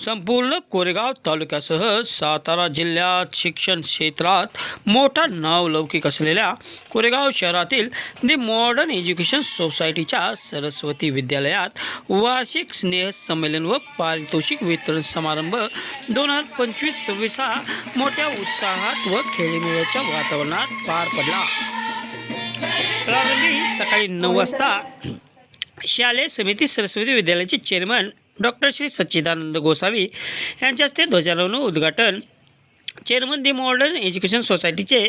संपूर्ण कोरेगाव तालुक्यासह सातारा जिल्ह्यात शिक्षण क्षेत्रात मोठा नावलौकिक असलेल्या कोरेगाव शहरातील दी मॉडर्न एज्युकेशन सोसायटीच्या सरस्वती विद्यालयात वार्षिक स्नेह संमेलन व पारितोषिक वितरण समारंभ दोन हजार पंचवीस सव्वीस हा मोठ्या उत्साहात व खेळीमेळ्याच्या वातावरणात पार पडला. प्रारंभी सकाळी नऊ वाजता शालेय समिती सरस्वती विद्यालयाचे चेअरमन डॉक्टर श्री सच्चिदानंद गोसावी यांच्या हस्ते ध्वजारोहण उद्घाटन. चेअरमन दी मॉडर्न एज्युकेशन सोसायटीचे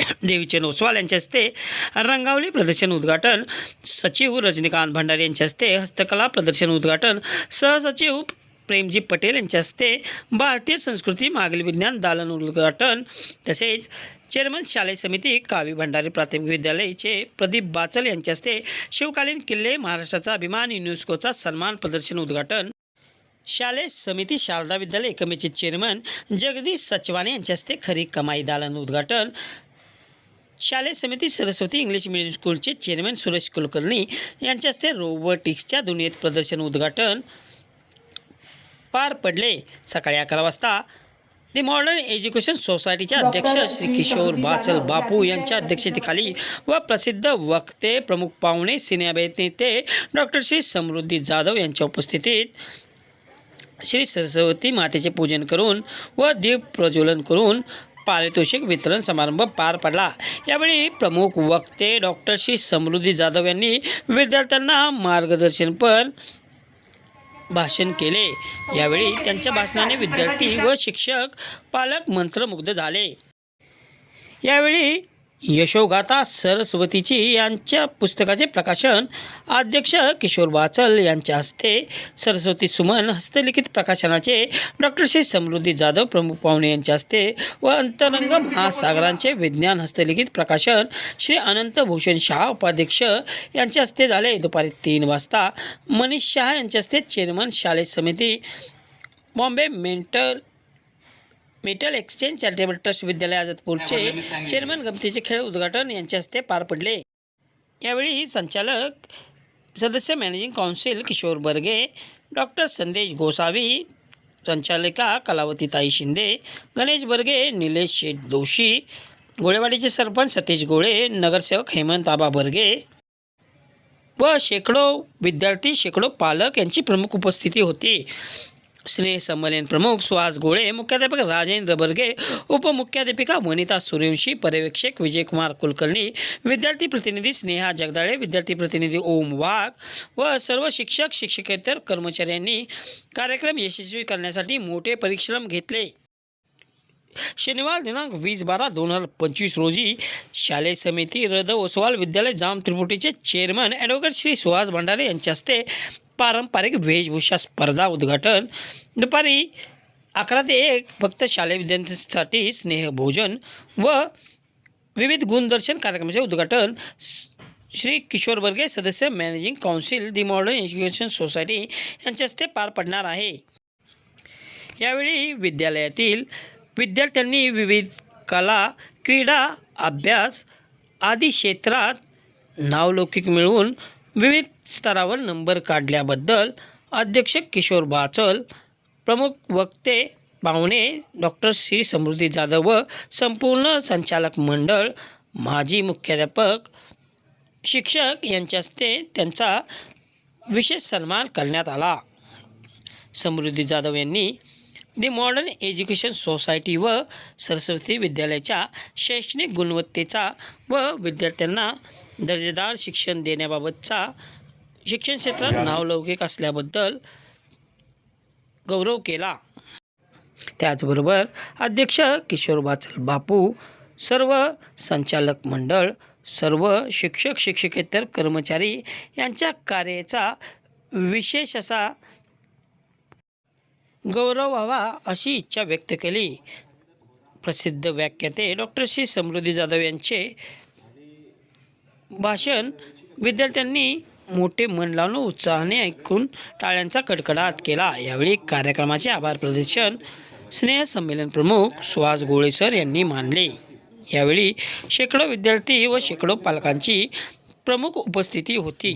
देवीचंद ओसवाल यांच्या हस्ते रंगावली प्रदर्शन उद्घाटन. सचिव रजनीकांत भंडारी यांच्या हस्ते हस्तकला प्रदर्शन उद्घाटन. सहसचिव प्रेमजी पटेल यांच्या हस्ते भारतीय संस्कृती मागील विज्ञान दालन उद्घाटन तसेच चेअरमन शालेय समिती कावी भंडारी प्राथमिक विद्यालयाचे प्रदीप बाचल यांच्या हस्ते शिवकालीन किल्ले महाराष्ट्राचा अभिमान युनेस्कोचा सन्मान प्रदर्शन उद्घाटन. शालेय समिती शारदा विद्यालय एकमेचे चेअरमन जगदीश सचवाने यांच्या हस्ते खरी कमाई दालन उद्घाटन. शालेय समिती सरस्वती इंग्लिश मिडियम स्कूलचे चेअरमन सुरेश कुलकर्णी यांच्या हस्ते रोबोटिक्सच्या दुनियेत प्रदर्शन उद्घाटन. पार पडले. सकाळी अकरा वाजता दी मॉडर्न एज्युकेशन सोसायटीचे अध्यक्ष श्री किशोर बाचल बापू यांच्या अध्यक्षतेखाली व प्रसिद्ध वक्ते प्रमुख पाहुणे सिने अभिनेते डॉक्टर श्री समृद्धी जाधव यांच्या उपस्थितीत श्री सरस्वती मातेचे पूजन करून व दीप प्रज्वलन करून पारितोषिक वितरण समारंभ पार पडला. यावेळी प्रमुख वक्ते डॉक्टर श्री समृद्धी जाधव यांनी विद्यार्थ्यांना मार्गदर्शनपर भाषण केले. यावेळी त्यांच्या भाषणाने विद्यार्थी व शिक्षक पालक मंत्रमुग्ध झाले. यावेळी यशोगाथा सरस्वतीची यांच्या पुस्तकाचे प्रकाशन अध्यक्ष किशोर वाचल यांच्या हस्ते सरस्वती सुमन हस्तलिखित प्रकाशनाचे डॉक्टर श्री समृद्धी जाधव प्रमुख पाहुणे यांच्या हस्ते व अंतरंग महासागरांचे विज्ञान हस्तलिखित प्रकाशन श्री अनंत भूषण शहा उपाध्यक्ष यांच्या हस्ते झाले. दुपारी तीन वाजता मनीष शहा यांच्या हस्ते चेअरमन शालेय समिती Bombay mental metal exchange charitable trust विद्यालय आझादपूरचे चेअरमन गमतीचे खेळ उद्घाटन यांच्या हस्ते पार पडले. यावेळी संचालक सदस्य managing council Kishor Barge doctor Sandesh Gosavi संचालिका कलावतीताई शिंदे गणेश बर्गे निलेश शेठ दोशी गोळेवाडीचे सरपंच सतीश गोळे नगरसेवक हेमंत आबा बर्गे व शेकडो विद्यार्थी शेकडो पालक यांची प्रमुख उपस्थिती होती. स्नेह संमेलन प्रमुख सुहास गोळे मुख्याध्यापक राजेंद्र बर्गे उपमुख्याध्यापिका वनिता सूर्यवंशी पर्यवेक्षक विजयकुमार कुलकर्णी विद्यार्थी प्रतिनिधी स्नेहा जगदाळे विद्यार्थी प्रतिनिधी ओम वाघ व सर्व शिक्षक शिक्षकेतर कर्मचाऱ्यांनी कार्यक्रम यशस्वी करण्यासाठी मोठे परिश्रम घेतले. शनिवार दिनांक वीस बारा दोन हजार पंचवीस रोजी शालेय समिती रद ओसवाल विद्यालय जाम त्रिपुटीचे चेअरमन ॲडव्होकेट श्री सुहास भंडारे यांच्या हस्ते पारंपरिक वेशभूषा स्पर्धा उद्घाटन. दुपारी अकरा ते एक फक्त शालेय विद्यार्थ्यांसाठी स्नेहभोजन व विविध गुणदर्शन कार्यक्रमाचे उद्घाटन. श्री किशोर बर्गे सदस्य managing council the modern education society यांच्या हस्ते पार पडणार आहे. यावेळी विद्यालयातील विद्यार्थ्यांनी विविध कला क्रीडा अभ्यास आदी क्षेत्रात नावलौकिक मिळवून विविध स्तरावर नंबर काढल्याबद्दल अध्यक्ष किशोर बाचल प्रमुख वक्ते पाहुणे डॉक्टर श्री समृद्धी जाधव व संपूर्ण संचालक मंडळ माजी मुख्याध्यापक शिक्षक यांच्या हस्ते त्यांचा विशेष सन्मान करण्यात आला. समृद्धी जाधव यांनी दी मॉडर्न एज्युकेशन सोसायटी व सरस्वती विद्यालयाच्या शैक्षणिक गुणवत्तेचा व विद्यार्थ्यांना दर्जेदार शिक्षण देण्याबाबतचा शिक्षण क्षेत्रात नावलौकिक असल्याबद्दल गौरव केला. त्याचबरोबर अध्यक्ष किशोर बाचल बापू सर्व संचालक मंडळ सर्व शिक्षक शिक्षकेतर कर्मचारी यांच्या कार्याचा विशेष असा गौरव व्हावा अशी इच्छा व्यक्त केली. प्रसिद्ध व्याख्याते डॉक्टर श्री समृद्धी जाधव यांचे भाषण विद्यार्थ्यांनी मोठे मन लावून उत्साहाने ऐकून टाळ्यांचा कडकडाट केला. यावेळी कार्यक्रमाचे आभार प्रदर्शन स्नेह संमेलन प्रमुख सुहास गोळेसर यांनी मानले. यावेळी शेकडो विद्यार्थी व शेकडो पालकांची प्रमुख उपस्थिती होती.